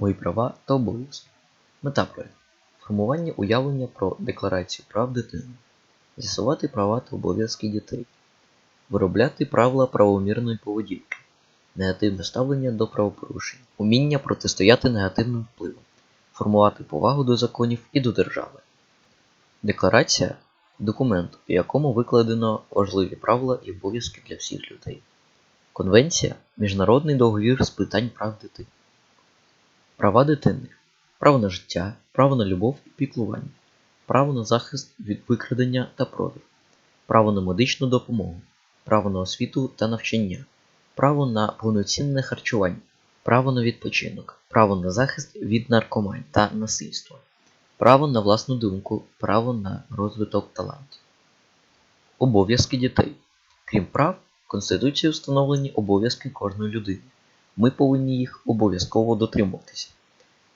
Мої права та обов'язки. Мета проекту. Формування уявлення про декларацію прав дитини. З'ясувати права та обов'язки дітей. Виробляти правила правомірної поведінки. Негативне ставлення до правопорушень. Уміння протистояти негативним впливам. Формувати повагу до законів і до держави. Декларація документ, у якому викладено важливі правила і обов'язки для всіх людей. Конвенція міжнародний договір з питань прав дитини. Права дитини. Право на життя, право на любов і піклування, право на захист від викрадення та продажу, право на медичну допомогу, право на освіту та навчання, право на повноцінне харчування, право на відпочинок, право на захист від наркомань та насильства, право на власну думку, право на розвиток талантів. Обов'язки дітей. Крім прав, Конституцією встановлені обов'язки кожної людини. Ми повинні їх обов'язково дотримуватися.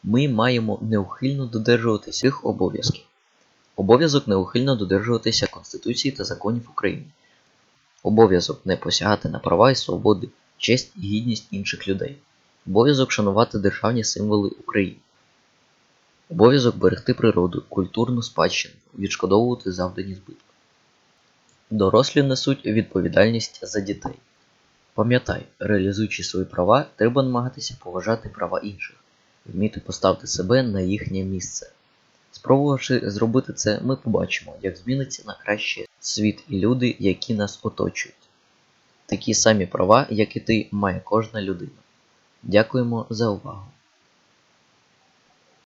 Ми маємо неухильно додержуватися цих обов'язків. Обов'язок неухильно додержуватися Конституції та законів України. Обов'язок не посягати на права і свободи, честь і гідність інших людей. Обов'язок шанувати державні символи України. Обов'язок берегти природу, культурну спадщину, відшкодовувати завдані збитки. Дорослі несуть відповідальність за дітей. Пам'ятай, реалізуючи свої права, треба намагатися поважати права інших, вміти поставити себе на їхнє місце. Спробувавши зробити це, ми побачимо, як зміниться на краще світ і люди, які нас оточують. Такі самі права, як і ти, має кожна людина. Дякуємо за увагу!